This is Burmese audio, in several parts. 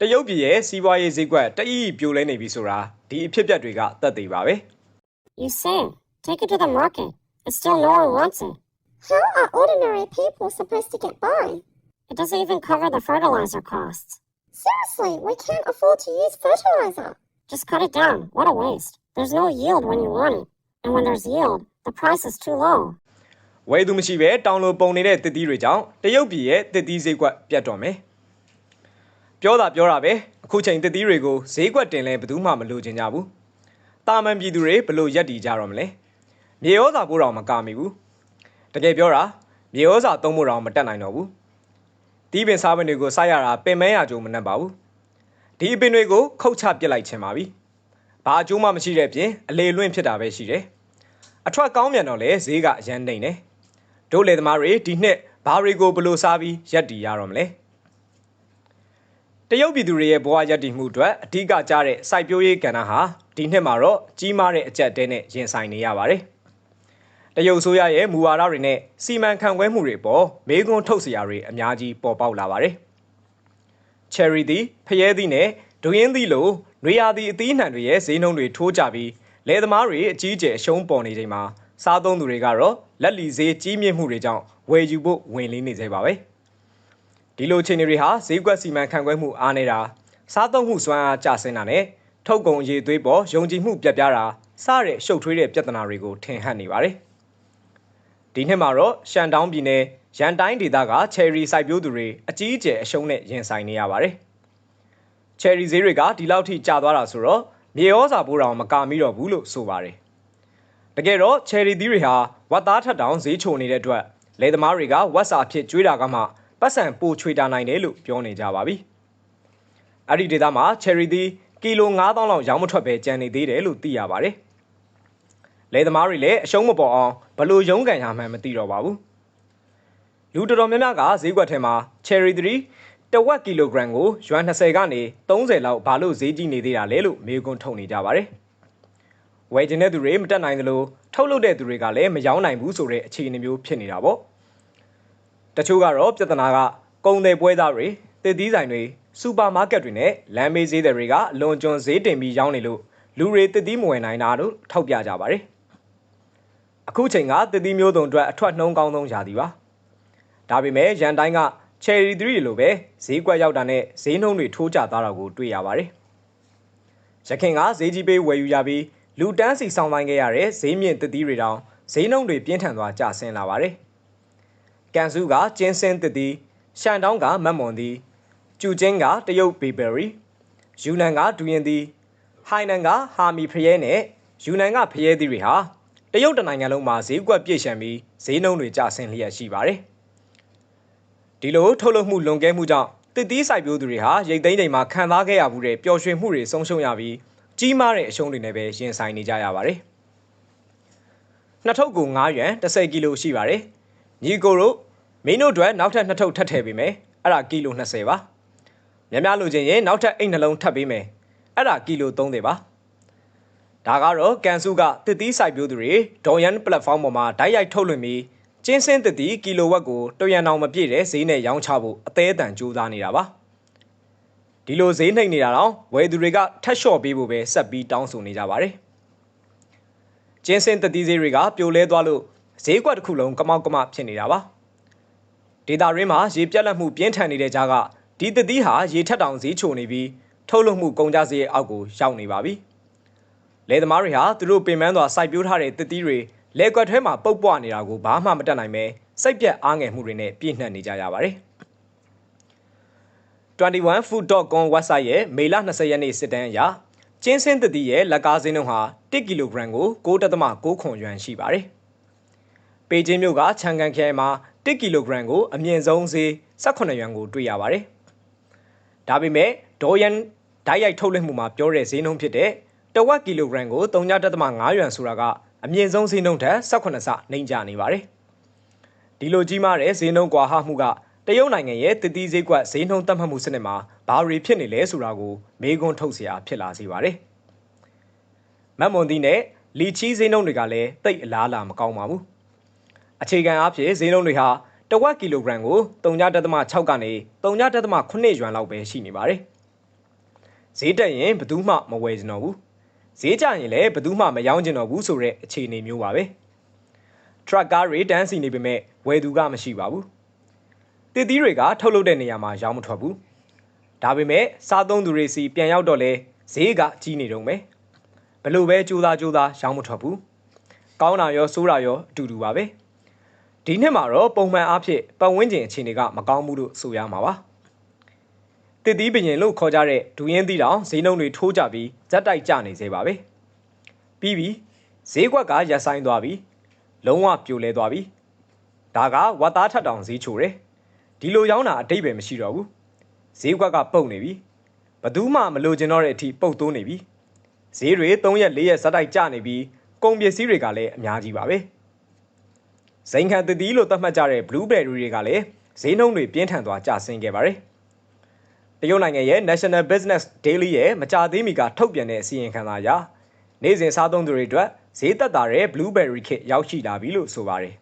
တရုတ်ပြည်ရဲ့စီးပွားရေးဈေးကွက်တအီးပြိုလဲနေပြီဆိုတာဒီအဖြစ်အပျက်တွေကသက်သေပါပဲ You say, take it to the market. And still no one wants it. How are ordinary people supposed to get by? It doesn't even cover the fertilizer costs. Seriously, we can't afford to use fertilizer. Just cut it down. What a waste. There's no yield when you want it. And when there's yield, the price is too low. ဝယ်သူမရှိပဲတောင်းလို့ပုံနေတဲ့တစ်သီးတွေကြောင့်တရုတ်ပြည်ရဲ့တစ်သီးဈေးကွက်ပြတ်တော့မယ် ပြောတာပြောတာပဲအခုချိန်တစ်သီးတွေကိုဈေးကွက်တင်လဲဘယ်သူမှမလိုချင်ကြဘူးတာမန်ပြည်သူတွေဘလို့ရက်တီကြတော့မလဲမြေဩဇာဖို့တော့မကမိဘူးတကယ်ပြောတာမြေဩဇာသုံးဖို့တော့မတက်နိုင်တော့ဘူးတီးပင်စားပင်တွေကိုစားရတာပင်မဲရကြုံမနှက်ပါဘူးဒီအပင်တွေကိုခုတ်ချပစ်လိုက်ချင်ပါပြီဘာအကျိုးမှမရှိတဲ့ပြင်အလေလွင့်ဖြစ်တာပဲရှိတယ်အထွက်ကောင်းမြန်တော့လေဈေးကအရန်နေတယ်တို့လေသမားတွေဒီနှစ်ဘာတွေကိုဘလို့စားပြီးရက်တီရတော့မလဲ တရုတ်ပြည်သူတွေရဲ့ဘဝရက်တီမှုအတွက်အဓိကကြားတဲ့စိုက်ပျိုးရေးကဏ္ဍဟာဒီနှစ်မှာတော့ကြီးမားတဲ့အကျက်တဲနဲ့ရင်ဆိုင်နေရပါတယ်တရုတ်ဆိုရရဲ့မူဝါဒတွေနဲ့စီမံခန့်ခွဲမှုတွေပေါ်မေးခွန်းထုတ်စရာတွေအများကြီးပေါ်ပေါက်လာပါတယ် cherry သည်ဖျဲသီးနဲ့ဒူရင်းသီးလိုနွေရာသီအသီးအနှံတွေရဲ့ဈေးနှုန်းတွေထိုးကြပြီးလယ်သမားတွေအကြီးအကျယ်အရှုံးပေါ်နေချိန်မှာစားသုံးသူတွေကတော့လက်လီဈေးကြီးမြင့်မှုတွေကြောင့်ဝယ်ယူဖို့ဝင်လင်းနေသေးပါပဲ ဒီလိုအခြေအနေတွေဟာဈေးကွက်စီမံခန့်ခွဲမှုအားနေတာစားသုံးမှုစွမ်းအားကျဆင်းတာနဲ့ထုတ်ကုန်ရည်သွေးပေါ်ယုံကြည်မှုပြတ်ပြားတာစတဲ့ရှုပ်ထွေးတဲ့ပြဿနာတွေကိုထင်ဟပ်နေပါတယ်ဒီနှစ်မှာတော့ရှန်တောင်းပြည်နယ်ရန်တိုင်းဒေသကချယ်ရီစိုက်ပျိုးသူတွေအကြီးအကျယ်အရှုံးနဲ့ရင်ဆိုင်နေရပါတယ်ချယ်ရီဈေးတွေကဒီလောက်ထိကျသွားတာဆိုတော့မြေဩဇာပိုးတော်မကာမိတော့ဘူးလို့ဆိုပါတယ်တကယ်တော့ချယ်ရီသီးတွေဟာဝက်သားထက်တောင်ဈေးချိုနေတဲ့အတွက်လယ်သမားတွေကဝက်စာအဖြစ်ကျွေးတာကမှ ပတ်စံပိုချွေတာနိုင်တယ်လို့ပြောနေကြပါပြီ။အဲ့ဒီဒေသမှာချယ်ရီသီးကီလို9000လောက်ရောင်းမထွက်ပဲကျန်နေသေးတယ်လို့သိရပါတယ်။လယ်သမားတွေလည်းအရှုံးမပေါ်အောင်ဘလို့ရုန်းကန်ရမှန်းမသိတော့ပါဘူး။လူတော်တော်များများကဈေးကွက်ထဲမှာချယ်ရီသီးတဝက်ကီလိုဂရမ်ကိုယွမ်20ကနေ30လောက်ဘာလို့ဈေးကြီးနေသေးတာလဲလို့မေးခွန်းထုတ်နေကြပါတယ်။ဝယ်ကျင်တဲ့သူတွေမတက်နိုင်သလိုထုတ်လုပ်တဲ့သူတွေကလည်းမရောင်းနိုင်ဘူးဆိုတဲ့အခြေအနေမျိုးဖြစ်နေတာပေါ့ တချို့ကတော့ပြဿနာကကုန်တယ်ပွဲသားတွေတည်သီးဆိုင်တွေစူပါမားကတ်တွေနဲ့လမ်းမေးဈေးတွေကအလွန်ကျွံဈေးတင်ပြီးရောင်းနေလို့လူတွေတည်သီးမဝယ်နိုင်တာလို့ထောက်ပြကြပါတယ်အခုချိန်ကတည်သီးမျိုးစုံအတွက်အထွက်နှုံးကောင်းဆုံးရာသီပါဒါပေမဲ့ရန်တိုင်းက cherry 3လိုပဲဈေးကွက်ရောက်တာနဲ့ဈေးနှုန်းတွေထိုးကျသွားတာကိုတွေ့ရပါတယ်ရခင်ကဈေးကြီးပေးဝယ်ယူရပြီးလူတန်းစီဆောင်ပိုင်းခဲ့ရတဲ့ဈေးမြင့်တည်သီးတွေတောင်ဈေးနှုန်းတွေပြင်းထန်သွားကျဆင်းလာပါတယ်။ ကန်စုကကျင်းစင်းတည်သီးရှန်တောင်းကမတ်မွန်သီးကျူချင်းကတရုတ်ဘေဘယ်ရီယူနန်ကဒူရင်သီးဟိုင်နန်ကဟာမီဖရဲနဲ့ယူနန်ကဖရဲသီးတွေဟာတရုတ်တနိုင်ငံလုံးမှာဈေးကွက်ပြည့်ရှံပြီးဈေးနှုန်းတွေကျဆင်းလျက်ရှိပါတယ်။ဒီလိုထုတ်လုပ်မှုလွန်ကဲမှုကြောင့်တည်သီးစိုက်ပျိုးသူတွေဟာရိတ်သိမ်းချိန်မှာခံစားခဲ့ရမှုတွေပျော်ရွှင်မှုတွေဆုံးရှုံးရပြီးကြီးမားတဲ့အရှုံးတွေနဲ့ပဲရင်ဆိုင်နေကြရပါတယ်။နှစ်ထုပ်ကို9ရွမ်10ကီလိုရှိပါတယ်။ ညီကိုတို့မင်းတို့အတွက်နောက်ထပ်နှစ်ထုပ်ထပ်ထည့်ပေးမယ်။အဲ့ဒါကီလို20ပါ။များများလိုချင်ရင်နောက်ထပ်အိတ်နှလုံးထပ်ပေးမယ်။အဲ့ဒါကီလို30ပါ။ဒါကတော့ကန်စုကတစ်သီးစိုက်ပျိုးသူတွေဒေါ်ယန် platform ပေါ်မှာဓာတ်ရိုက်ထုတ်လွှင့်ပြီးကျင်းစင်းတစ်သီးကီလိုဝက်ကိုတရန်အောင်မပြည့်တဲ့ဈေးနဲ့ရောင်းချဖို့အသေးအတန်ကြိုးစားနေတာပါ။ဒီလိုဈေးနှိပ်နေတာတော့ဝယ်သူတွေကထက်လျှော့ပေးဖို့ပဲဆက်ပြီးတောင်းဆိုနေကြပါတယ်။ကျင်းစင်းတစ်သီးဈေးတွေကပြိုလဲသွားလို့ ဈေးကွက်တစ်ခုလုံးကမောက်ကမဖြစ်နေတာပါ။ဒေတာရင်းမှာရေပြက်လက်မှုပြင်းထန်နေတဲ့ကြားကဒီတစ်သီးဟာရေထက်တောင်ဈေးချိုနေပြီးထုတ်လုပ်မှုကုန်ကျစရိတ်အောက်ကိုရောက်နေပါပြီ။လယ်သမားတွေဟာသူတို့ပင်ပန်းစွာစိုက်ပျိုးထားတဲ့တစ်သီးတွေလယ်ကွက်ထဲမှာပုတ်ပွားနေတာကိုဘာမှမတတ်နိုင်ပဲစိတ်ပြက်အားငယ်မှုတွေနဲ့ပြည့်နှက်နေကြရပါတယ်။ 21food.com website ရဲ့မေလ20ရက်နေ့စစ်တမ်းအရကျင်းစင်းတတိရဲ့လက်ကားဈေးနှုန်းဟာ1ကီလိုဂရမ်ကို9.6ခွန်ယွမ်ရှိပါတယ်။ ပေကျင်းမြို့ကချန်ကန်ခရိုင်မှာ1ကီလိုဂရမ်ကိုအမြင့်ဆုံးဈေး18ယွမ်ကိုတွေ့ရပါတယ်။ဒါပေမဲ့ဒေါ်ယန်ဓာတ်ရိုက်ထုတ်လွှင့်မှုမှာပြောတဲ့ဈေးနှုန်းဖြစ်တဲ့တဝက်ကီလိုဂရမ်ကို3.5ယွမ်ဆိုတာကအမြင့်ဆုံးဈေးနှုန်းထက်18ဆနှိမ်ကျနေပါတယ်။ဒီလိုကြီးမားတဲ့ဈေးနှုန်းကွာဟမှုကတရုတ်နိုင်ငံရဲ့တည်တည်ဈေးကွက်ဈေးနှုန်းသတ်မှတ်မှုစနစ်မှာဘာတွေဖြစ်နေလဲဆိုတာကိုမေးခွန်းထုတ်စရာဖြစ်လာစေပါတယ်။မတ်မွန်သီးနဲ့လီချီဈေးနှုန်းတွေကလည်းတိတ်အလားအလာမကောင်းပါဘူး။ အခြေခံအားဖြင့်ဈေးနှုန်းတွေဟာတဝက်ကီလိုဂရမ်ကို3.6ကနေ3.8ယွမ်လောက်ပဲရှိနေပါတယ်ဈေးတက်ရင်ဘယ်သူမှမဝယ်ကြတော့ဘူးဈေးကျရင်လည်းဘယ်သူမှမရောင်းကြတော့ဘူးဆိုတဲ့အခြေအနေမျိုးပါပဲထရက်ကားတွေတန်းစီနေပေမဲ့ဝယ်သူကမရှိပါဘူးတစ်သီးတွေကထုတ်လုပ်တဲ့နေရာမှာရောင်းမထွက်ဘူးဒါပေမဲ့စားသုံးသူတွေစီပြန်ရောက်တော့လဲဈေးကကြီးနေတော့မယ်ဘလို့ပဲကြိုးစားကြိုးစားရောင်းမထွက်ဘူးကောင်းတာရောဆိုးတာရောအတူတူပါပဲ ဒီနှစ်မှာတော့ပုံမှန်အားဖြင့်ပတ်ဝန်းကျင်အခြေအနေကမကောင်းဘူးလို့ဆိုရမှာပါတစ်သီးပင်ရင်လို့ခေါ်ကြတဲ့ဒူရင်သီးတောင်ဈေးနှုန်းတွေထိုးကြပြီးဇက်တိုက်ကျနေသေးပါပဲပြီးပြီဈေးကွက်ကရက်ဆိုင်သွားပြီလုံးဝပြိုလဲသွားပြီဒါကဝတ်သားထက်တောင်ဈေးချိုတယ်ဒီလိုရောင်းတာအတိတ်ပဲမရှိတော့ဘူးဈေးကွက်ကပုတ်နေပြီဘသူမှမလိုချင်တော့တဲ့အထိပုတ်တိုးနေပြီဈေးတွေ3ရက်4ရက်ဇက်တိုက်ကျနေပြီးကုန်ပစ္စည်းတွေကလည်းအများကြီးပါပဲ ဇိမ်ခံတသီးလို့သတ်မှတ်ကြတဲ့ blueberry တွေကလည်းဈေးနှုန်းတွေပြင်းထန်သွားကျဆင်းခဲ့ပါတယ်တရုတ်နိုင်ငံရဲ့ National Business Daily ရဲ့မကြာသေးမီကထုတ်ပြန်တဲ့အစီရင်ခံစာအရနေ့စဉ်စားသုံးသူတွေအတွက်ဈေးသက်သာတဲ့ blueberry ခစ်ရောက်ရှိလာပြီလို့ဆိုပါတယ်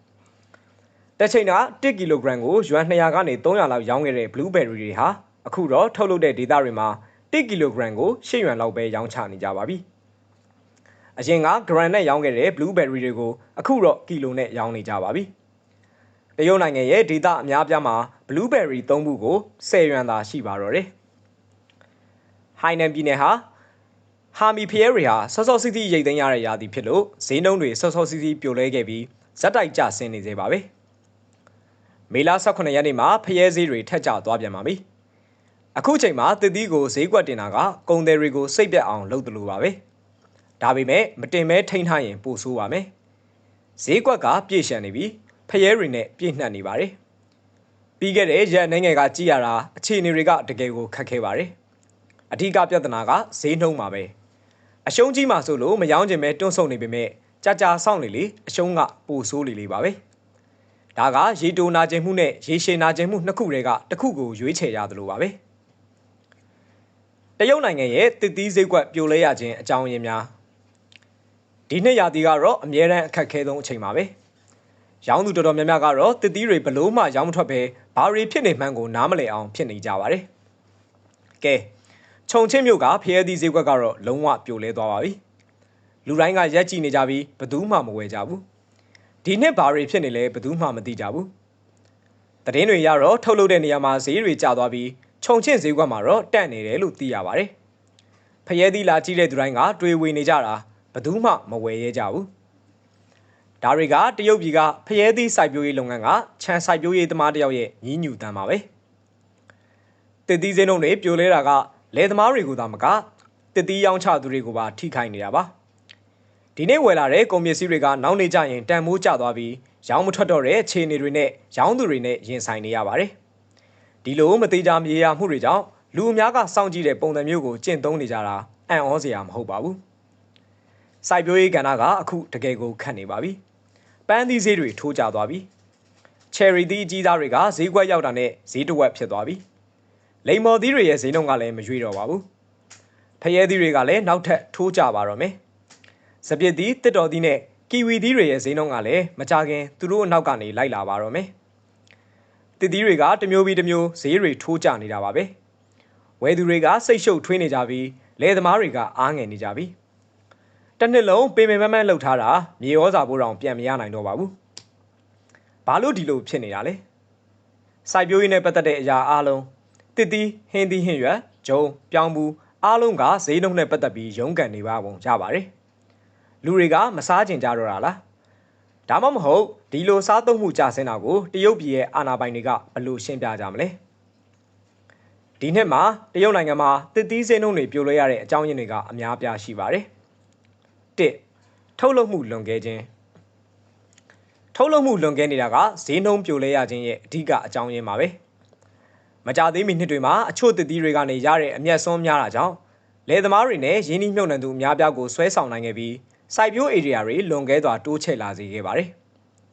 ။တစ်ချိန်က1ကီလိုဂရမ်ကိုယွမ်200ကနေ300လောက်ရောင်းခဲ့တဲ့ blueberry တွေဟာအခုတော့ထုတ်လုပ်တဲ့ဒေသတွေမှာ1ကီလိုဂရမ်ကို8ယွမ်လောက်ပဲရောင်းချနေကြပါပြီ။ အရင်ကဂရမ်နဲ့ရောင်းခဲ့တဲ့ blueberry တွေကိုအခုတော့ကီလိုနဲ့ရောင်းနေကြပါပြီ။တရုတ်နိုင်ငံရဲ့ဒေသအများပြားမှာ blueberry သုံးခုကို10ယွမ်သာရှိပါတော့တယ်။ဟိုင်နန်ပြည်နယ်ဟာဟာမီဖျဲတွေဟာဆော့ဆော့စီစီရိတ်သိမ်းရတဲ့ရာသီဖြစ်လို့ဈေးနှုန်းတွေဆော့ဆော့စီစီပြိုလဲခဲ့ပြီးဇက်တိုက်ကျဆင်းနေသေးပါပဲ။မေလ18ရက်နေ့မှာဖျဲဈေးတွေထက်ကျသွားပြန်ပါပြီ။အခုချိန်မှာတစ်သီးကိုဈေးကွက်တင်တာကကုန်သည်တွေကိုစိတ်ပြတ်အောင်လုပ်တယ်လို့ပါပဲ။ ဒါပေမဲ့မတင်မဲထိန်းထားရင်ပိုဆိုးပါမယ်။ဈေးကွက်ကပြည့်ရှံနေပြီးဖျဲတွေနဲ့ပြည့်နှက်နေပါတယ်။ပြီးခဲ့တဲ့ရက်နိုင်ငံကကြည်ရတာအခြေအနေတွေကတကယ်ကိုခက်ခဲပါတယ်။အဓိကပြဿနာကဈေးနှုန်းပါပဲ။အရှုံးကြီးမှဆိုလို့မယောင်းကျင်ပဲတွန့်ဆုတ်နေပေမဲ့ကြာကြာဆောင်နေလေအရှုံးကပိုဆိုးလေလေပါပဲဒါကရေတိုနာကျင်မှုနဲ့ရေရှည်နာကျင်မှုနှစ်ခုတည်းကတစ်ခုကိုရွေးချယ်ရသလိုပါပဲတရုတ်နိုင်ငံရဲ့တစ်သီးဈေးကွက်ပြိုလဲရခြင်းအကြောင်းရင်းများ ဒီနှစ်ရာသီကတော့အမြဲတမ်းအခက်ခဲဆုံးအချိန်ပါပဲရောင်းသူတော်တော်များများကတော့တစ်သီးတွေဘလို့မှရောင်းမထွက်ပဲဘာတွေဖြစ်နေမှန်းကိုနားမလည်အောင်ဖြစ်နေကြပါတယ်ကဲခြုံချင်းမြို့ကဖျဲသီးဈေးကွက်ကတော့လုံးဝပြိုလဲသွားပါပြီလူတိုင်းကရက်ကြည့်နေကြပြီးဘသူမှမဝယ်ကြဘူးဒီနှစ်ဘာတွေဖြစ်နေလဲဘသူမှမသိကြဘူးတည်င်းတွေရတော့ထုတ်လုပ်တဲ့နေရာမှာဈေးတွေကျသွားပြီးခြုံချင်းဈေးကွက်မှာတော့တက်နေတယ်လို့သိရပါတယ်ဖျဲသီးလာကြည့်တဲ့သူတိုင်းကတွေးဝေနေကြတာ ဘသူမှမဝယ်ရဲကြဘူးဒါတွေကတရုတ်ပြည်ကဖျဲသီးစိုက်ပျိုးရေးလုပ်ငန်းကခြံစိုက်ပျိုးရေးသမားတယောက်ရဲ့ညီးညူတမ်းပါပဲတည်သီးစင်းတို့တွေပြိုလဲတာကလယ်သမားတွေကိုသာမကတစ်သီးရောင်းချသူတွေကိုပါထိခိုက်နေတာပါဒီနေ့ဝယ်လာတဲ့ကုန်ပစ္စည်းတွေကနောက်နေကြရင်တန်မိုးကျသွားပြီးရောင်းမထွက်တော့တဲ့ခြေနေတွေနဲ့ရောင်းသူတွေနဲ့ရင်ဆိုင်နေရပါတယ်ဒီလိုမသေးကြမြေယာမှုတွေကြောင့်လူအများကစောင့်ကြည့်တဲ့ပုံစံမျိုးကိုကျင့်သုံးနေကြတာအံ့ဩစရာမဟုတ်ပါဘူး စိုက်ပျိုးရေးကဏ္ဍကအခုတကယ်ကိုခတ်နေပါပြီပန်းသီးဈေးတွေထိုးကျသွားပြီချယ်ရီသီးအကြီးသားတွေကဈေးကွက်ရောက်တာနဲ့ဈေးတစ်ဝက်ဖြစ်သွားပြီလိမ္မော်သီးတွေရဲ့ဈေးနှုန်းကလည်းမရွေ့တော့ပါဘူးဖရဲသီးတွေကလည်းနောက်ထပ်ထိုးကြပါတော့မယ်စပစ်သီးတစ်တော်သီးနဲ့ကီဝီသီးတွေရဲ့ဈေးနှုန်းကလည်းမကြခင်သူတို့အနောက်ကနေလိုက်လာပါတော့မယ်တစ်သီးတွေကတမျိုးပြီးတမျိုးဈေးတွေထိုးကြနေတာပါပဲဝယ်သူတွေကစိတ်ရှုပ်ထွေးနေကြပြီးလယ်သမားတွေကအားငယ်နေကြပြီ တနှစ်လုံးပင်ပင်ပန်းပန်းလှုပ်ထားတာမြေဩဇာဘိုးတော်ပြန်မရနိုင်တော့ပါဘူးဘာလို့ဒီလိုဖြစ်နေတာလဲစိုက်ပျိုးရေးနဲ့ပတ်သက်တဲ့အရာအားလုံးတစ်တီးဟင်းသီးဟင်းရွက်ဂျုံပြောင်းဘူးအားလုံးကဈေးနှုန်းနဲ့ပတ်သက်ပြီးရုန်းကန်နေပါပုံရပါတယ်လူတွေကမစားကျင်ကြတော့တာလားဒါမှမဟုတ်ဒီလိုစားသုံးမှုကြဆင်းတာကိုတရုတ်ပြည်ရဲ့အာဏာပိုင်တွေကဘယ်လိုရှင်းပြကြမလဲဒီနှစ်မှာတရုတ်နိုင်ငံမှာတစ်သီးစင်းနှုန်းတွေပြိုလဲရတဲ့အကြောင်းရင်းတွေကအများပြားရှိပါတယ် ၁ထုတ်လုပ်မှုလွန်ကဲခြင်းထုတ်လုပ်မှုလွန်ကဲနေတာကဈေးနှုန်းပြိုလဲရခြင်းရဲ့အဓိကအကြောင်းရင်းပါပဲ။မကြသေးမီနှစ်တွေမှာအချို့တည်သီးတွေကနေရတဲ့အမျက်စွန်းများတာကြောင့်လယ်သမားတွေနဲ့ရင်းနှီးမြှုပ်နှံသူအများပြားကိုဆွဲဆောင်နိုင်ခဲ့ပြီးစိုက်ပျိုးဧရိယာတွေလွန်ကဲစွာတိုးချဲ့လာစေခဲ့ပါတယ်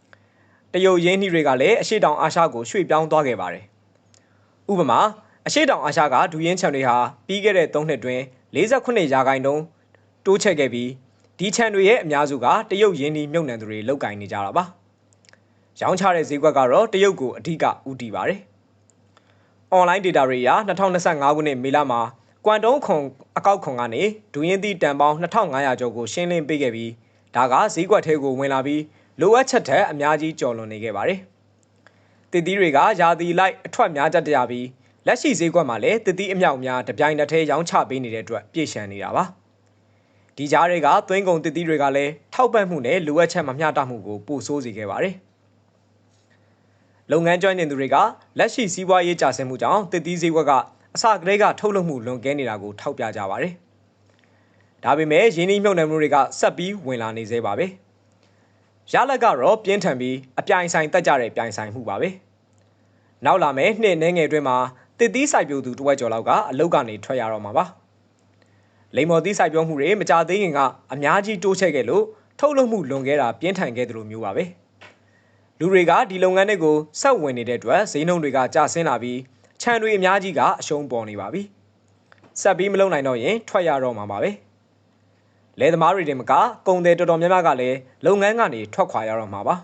။တရုတ်ရင်းနှီးတွေကလည်းအရှိတောင်အာရှကိုရွှေ့ပြောင်းသွားခဲ့ပါတယ်။ဥပမာအရှိတောင်အာရှကဒူရင်းချံတွေဟာပြီးခဲ့တဲ့၃နှစ်တွင်48ရာခိုင်နှုန်းတိုးချဲ့ခဲ့ပြီး ဒီချံတွေရဲ့အများစုကတရုတ်ရင်းနှီးမြှုပ်နှံသူတွေလောက်ကင်နေကြတာပါ။ရောင်းချတဲ့ဈေးကွက်ကတော့တရုတ်ကိုအဓိကဦးတည်ပါတယ်။ online data တွေအရ2025ခုနှစ်မေလမှာကွမ်တုံးခွန်အကောက်ခွန်ကနေဒူရင်သီးတန်ပေါင်း2500ကျော်ကိုရှင်းလင်းပေးခဲ့ပြီးဒါကဈေးကွက်ထဲကိုဝင်လာပြီးလိုအပ်ချက်ထက်အများကြီးကျော်လွန်နေခဲ့ပါတယ်။တစ်သီးတွေကယာတီလိုက်အထွက်များကြတရပြီးလက်ရှိဈေးကွက်မှာလည်းတစ်သီးအမြောက်များတပြိုင်တည်းထဲရောင်းချပေးနေတဲ့အတွက်ပြည့်ရှံနေတာပါ။ ဒီကြားတွေကသွင်းကုန်တစ်သီးတွေကလည်းထောက်ပံ့မှုနဲ့လိုအပ်ချက်မမျှတမှုကိုပိုဆိုးစေခဲ့ပါတယ်။လုပ်ငန်းကျွမ်းကျင်သူတွေကလက်ရှိစီးပွားရေးကျဆင်းမှုကြောင့်တစ်သီးဈေးကွက်ကအစကတည်းကထုတ်လုပ်မှုလွန်ကဲနေတာကိုထောက်ပြကြပါတယ်။ဒါပေမဲ့ရင်းနှီးမြှုပ်နှံမှုတွေကဆက်ပြီးဝင်လာနေသေးပါပဲ။ရလက်ကတော့ပြင်းထန်ပြီးအပြိုင်ဆိုင်တက်ကြတဲ့ပြိုင်ဆိုင်မှုပါပဲ။နောက်လာမယ့်နှစ်နှဲငယ်အတွင်းမှာတစ်သီးစိုက်ပျိုးသူတစ်ဝက်ကျော်လောက်ကအလုတ်ကနေထွက်ရတော့မှာပါ။ လိမ္မော်သီးစိုက်ပျိုးမှုတွေမကြသေးခင်ကအများကြီးတိုးချဲ့ခဲ့လို့ထုတ်လုပ်မှုလွန်ခဲ့တာပြင်းထန်ခဲ့သလိုမျိုးပါပဲ။လူတွေကဒီလုပ်ငန်းတွေကိုဆက်ဝင်နေတဲ့အတွက်ဈေးနှုန်းတွေကကျဆင်းလာပြီးခြံတွေအများကြီးကအရှုံးပေါ်နေပါပြီ။ဆက်ပြီးမလုပ်နိုင်တော့ရင်ထွက်ရတော့မှာပါပဲ။လယ်သမားတွေတင်မကကုန်သည်တော်တော်များများကလည်းလုပ်ငန်းကနေထွက်ခွာရတော့မှာပါ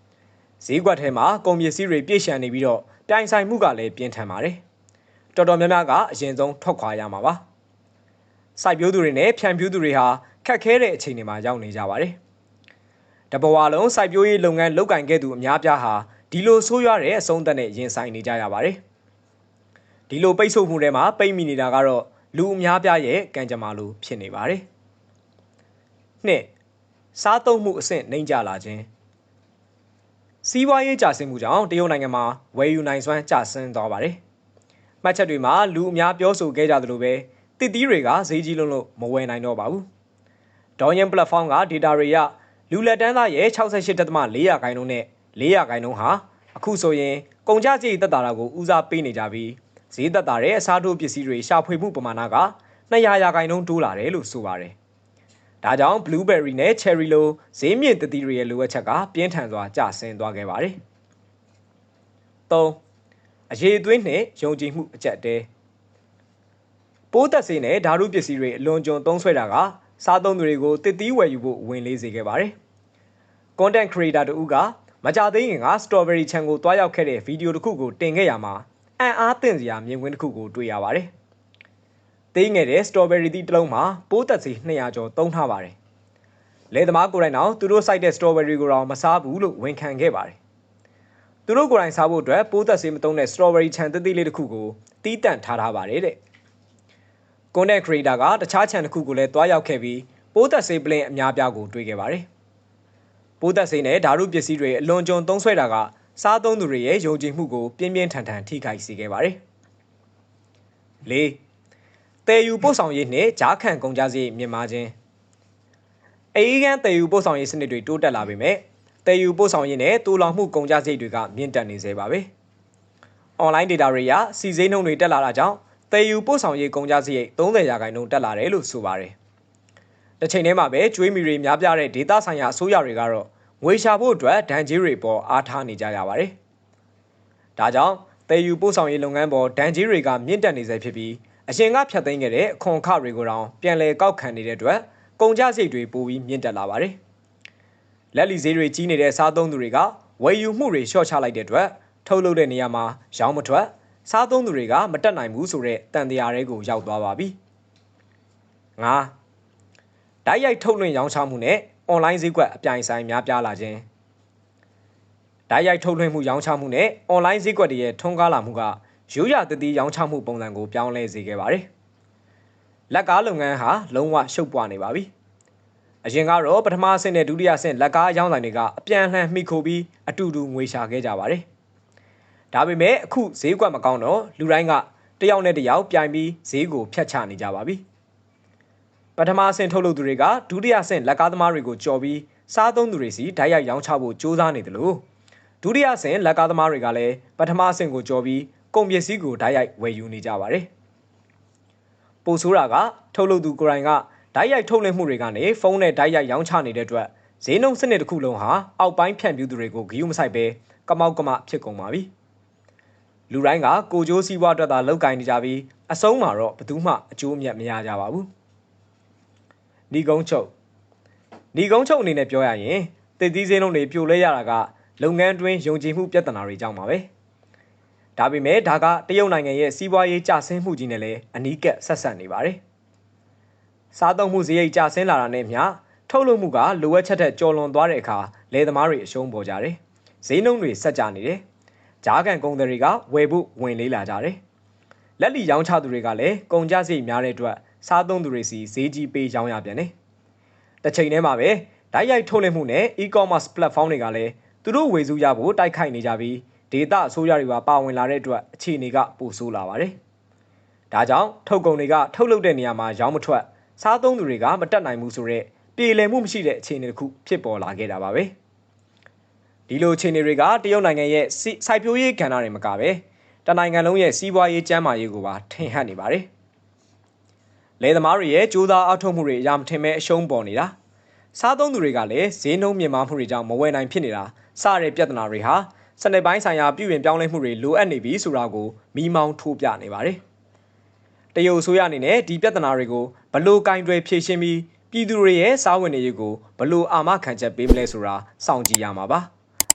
။ဈေးကွက်ထဲမှာကုန်ပစ္စည်းတွေပြည့်ရှံနေပြီးတော့ပြိုင်ဆိုင်မှုကလည်းပြင်းထန်ပါတယ်။တော်တော်များများကအရင်ဆုံးထွက်ခွာရမှာပါ။ စိုက်ပျိုးသူတွေနဲ့ဖြန့်ဖြူးသူတွေဟာခက်ခဲတဲ့အခြေအနေမှာရောက်နေကြပါတယ်။တဘဝလုံးစိုက်ပျိုးရေးလုပ်ငန်းလုပ်ကင်ခဲ့သူအများပြားဟာဒီလိုဆိုးရွားတဲ့အဆုံးသက်နဲ့ရင်ဆိုင်နေကြရပါတယ်။ဒီလိုပိတ်ဆို့မှုတွေမှာပိတ်မိနေတာကတော့လူအများပြားရဲ့ကံကြမ္မာလိုဖြစ်နေပါတယ်။နှစ်စားသုံးမှုအဆင့်နှိမ့်ကျလာခြင်းစီးပွားရေးကျဆင်းမှုကြောင့်တရုတ်နိုင်ငံမှာဝယ်ယူနိုင်စွမ်းကျဆင်းသွားပါတယ်။မှတ်ချက်တွေမှာလူအများပြောဆိုခဲ့ကြသလိုပဲ တစ်သီးတွေကဈေးကြီးလုံးလို့မဝယ်နိုင်တော့ပါဘူး။ဒေါ်ယန်ပလက်ဖောင်းက data တွေရလူလက်တန်းသားရဲ့68.4ရာခိုင်နှုန်းနဲ့4ရာခိုင်နှုန်းဟာအခုဆိုရင်ကုန်ကျစရိတ်သက်သာတာကိုဦးစားပေးနေကြပြီးဈေးသက်သာတဲ့အစားထိုးပစ္စည်းတွေရှာဖွေမှုပမာဏက200ရာခိုင်နှုန်းတိုးလာတယ်လို့ဆိုပါတယ်။ဒါကြောင့် blueberry နဲ့ cherry လိုဈေးမြင့်သတိတွေရဲ့လိုအပ်ချက်ကပြင်းထန်စွာကျဆင်းသွားခဲ့ပါတယ်။၃အရေးအသွေးနဲ့ယုံကြည်မှုအကျက်တဲ ပိုးသက်စေးနဲ့ဓာတုပစ္စည်းတွေအလွန်ကျွံသုံးဆွဲတာကစားသုံးသူတွေကိုတစ်သီးဝယ်ယူဖို့ဝင်လေးစေခဲ့ပါတယ်။ content creator တူကမကြသေးခင်က strawberry ချန်ကိုတွားရောက်ခဲ့တဲ့ဗီဒီယိုတစ်ခုကိုတင်ခဲ့ရမှာအံ့အားသင့်စရာမြင်ကွင်းတစ်ခုကိုတွေ့ရပါတယ်။သေးငယ်တဲ့ strawberry သီးတစ်လုံးမှာပိုးသက်စေး200ကျော်သုံးထားပါတယ်။လယ်သမားကိုယ်တိုင်တော့သူတို့စိုက်တဲ့ strawberry ကိုတော့မစားဘူးလို့ဝန်ခံခဲ့ပါတယ်။သူတို့ကိုယ်တိုင်စားဖို့အတွက်ပိုးသက်စေးမသုံးတဲ့ strawberry ချန်သေးသေးလေးတစ်ခုကိုတီးတန့်ထားထားပါတယ်တဲ့။ content creator ကတခြား channel တစ်ခုကိုလည်းတွားရောက်ခဲ့ပြီးပိုးသက်စေးပလင်အများပြားကိုတွေ့ခဲ့ပါတယ်။ပိုးသက်စေးနဲ့ဓာတုပစ္စည်းတွေအလွန်ကျွံသုံးဆွဲတာကစားသုံးသူတွေရဲ့ယုံကြည်မှုကိုပြင်းပြင်းထန်ထန်ထိခိုက်စေခဲ့ပါတယ်။၄တေယူပို့ဆောင်ရေးနဲ့ဂျားခန့်ကုန်ကြစည်မြင့်မားခြင်းအေးကန်တေယူပို့ဆောင်ရေးစနစ်တွေတိုးတက်လာပေမဲ့တေယူပို့ဆောင်ရေးနဲ့တူလောင်မှုကုန်ကြစည်တွေကမြင့်တက်နေသေးပါပဲ။ online data တွေရစီစိမ်းနှုန်းတွေတက်လာတာကြောင့် တေယူပို့ဆောင်ရေးကုန်ကြစည်30ရာခိုင်နှုန်းတက်လာတယ်လို့ဆိုပါတယ်။တစ်ချိန်တည်းမှာပဲကျွေးမီတွေများပြားတဲ့ဒေတာဆိုင်ရာအစိုးရတွေကတော့ငွေရှာဖို့အတွက်ဒဏ်ကြေးတွေပေါ်အားထားနေကြရပါတယ်။ဒါကြောင့်တေယူပို့ဆောင်ရေးလုပ်ငန်းပေါ်ဒဏ်ကြေးတွေကမြင့်တက်နေစေဖြစ်ပြီးအရင်ကဖြတ်သိမ်းခဲ့တဲ့အခွန်အခတွေကိုတောင်ပြန်လည်ကောက်ခံနေတဲ့အတွက်ကုန်ကျစရိတ်တွေပိုပြီးမြင့်တက်လာပါတယ်။လက်လီဈေးတွေကြီးနေတဲ့စားသုံးသူတွေကဝယ်ယူမှုတွေလျှော့ချလိုက်တဲ့အတွက်ထုတ်လုပ်တဲ့နေရာမှာရောင်းမထွက် စားသုံးသူတွေကမတက်နိုင်ဘူးဆိုတဲ့တန်တရားတွေကိုရောက်သွားပါပြီ။၅ဓာတ်ရိုက်ထုတ်လွှင့်ရောင်းချမှုနဲ့ online ဈေးကွက်အပြိုင်ဆိုင်များပြားလာခြင်းဓာတ်ရိုက်ထုတ်လွှင့်မှုရောင်းချမှုနဲ့ online ဈေးကွက်တွေရဲ့ထွန်းကားလာမှုကရိုးရာတတိရောင်းချမှုပုံစံကိုပြောင်းလဲစေခဲ့ပါတယ်။လက်ကားလုပ်ငန်းဟာလုံးဝရှုပ်ပွားနေပါပြီ။အရင်ကတော့ပထမအဆင့်နဲ့ဒုတိယအဆင့်လက်ကားရောင်းဆိုင်တွေကအပြန်အလှန်မှီခိုပြီးအတူတူငွေရှာခဲ့ကြပါတယ်။ ဒါပေမဲ့အခုဈေးကွက်မကောင်းတော့လူတိုင်းကတယောက်နဲ့တယောက်ပြိုင်ပြီးဈေးကိုဖျက်ချနေကြပါပြီ။ပထမအဆင့်ထုတ်လုပ်သူတွေကဒုတိယအဆင့်လက်ကားသမားတွေကိုကြော်ပြီးစားသုံးသူတွေစီဓာတ်ရိုက်ရောင်းချဖို့စ조사နေတယ်လို့ဒုတိယအဆင့်လက်ကားသမားတွေကလည်းပထမအဆင့်ကိုကြော်ပြီးကုန်ပစ္စည်းကိုဓာတ်ရိုက်ဝယ်ယူနေကြပါတယ်။ပိုဆိုးတာကထုတ်လုပ်သူကိုယ်တိုင်ကဓာတ်ရိုက်ထုတ်လွှင့်မှုတွေကနေဖုန်းနဲ့ဓာတ်ရိုက်ရောင်းချနေတဲ့အတွက်ဈေးနှုန်းစနစ်တစ်ခုလုံးဟာအောက်ပိုင်းဖြန့်ဖြူးသူတွေကိုဂရုမစိုက်ပဲကမောက်ကမဖြစ်ကုန်ပါပြီ။ လူတိုင်းကကိုကြိုးစည်းဝါးအတွက်သာလောက်ကင်နေကြပြီးအဆုံးမှာတော့ဘယ်သူမှအကျိုးအမြတ်မရကြပါဘူး။ဏီကုန်းချုပ်ဏီကုန်းချုပ်အနေနဲ့ပြောရရင်တည်သီးစင်းလုံးတွေပြိုလဲရတာကလုပ်ငန်းတွင်းယုံကြည်မှုပြဿနာတွေကြောင့်ပါပဲ။ဒါပေမဲ့ဒါကတရုတ်နိုင်ငံရဲ့စီးပွားရေးကျဆင်းမှုကြီးနဲ့လည်းအနီးကပ်ဆက်ဆက်နေပါတယ်စားသုံးမှုစရိတ်ကျဆင်းလာတာနဲ့မျှထုတ်လုပ်မှုကလိုအပ်ချက်ထက်ကျော်လွန်သွားတဲ့အခါလယ်သမားတွေအရှုံးပေါ်ကြတယ်။ဈေးနှုန်းတွေဆက်ကြနေတယ်။ ဂျားကန်ကုန်တွေကဝယ်ဖို့ဝင်လေးလာကြတယ်။လက်လီရောင်းချသူတွေကလည်းကုန်ကျစရိတ်များတဲ့အတွက်စားသုံးသူတွေစီဈေးကြီးပေးရောင်းရပြန်တယ်။တစ်ချိန်တည်းမှာပဲဓာတ်ရိုက်ထုတ်လွှင့်မှုနဲ့ e-commerce platform တွေကလည်းသူတို့ဝေစုရဖို့တိုက်ခိုက်နေကြပြီးဒေတာအစိုးရတွေပါပါဝင်လာတဲ့အတွက်အခြေအနေကပိုဆိုးလာပါတယ်။ဒါကြောင့်ထုတ်ကုန်တွေကထုတ်လုပ်တဲ့နေရာမှာရောင်းမထွက်စားသုံးသူတွေကမတက်နိုင်ဘူးဆိုတော့ပြေလည်မှုမရှိတဲ့အခြေအနေတစ်ခုဖြစ်ပေါ်လာခဲ့တာပါပဲ။ ဒီလိုအခြေအနေတွေကတရုတ်နိုင်ငံရဲ့စီစိုက်ပျိုးရေးကဏ္ဍတွေမကပဲတနိုင်ငံလုံးရဲ့စီးပွားရေးကျန်းမာရေးကိုပါထင်ဟပ်နေပါတယ်။လယ်သမားတွေရဲ့ကြိုးစားအားထုတ်မှုတွေအရာမထင်မဲ့အရှုံးပေါ်နေတာစားသုံးသူတွေကလည်းဈေးနှုန်းမြင့်မားမှုတွေကြောင့်မဝယ်နိုင်ဖြစ်နေတာစတဲ့ပြဿနာတွေဟာစနစ်ပိုင်းဆိုင်ရာပြုပြင်ပြောင်းလဲမှုတွေလိုအပ်နေပြီဆိုတာကိုမိမောင်းထိုးပြနေပါတယ်။တရုတ်အစိုးရအနေနဲ့ဒီပြဿနာတွေကိုဘလို့ကင်တွယ်ဖြေရှင်းပြီးပြည်သူတွေရဲ့စားဝင်နေရေးကိုဘလို့အာမခံချက်ပေးမလဲဆိုတာစောင့်ကြည့်ရမှာပါ။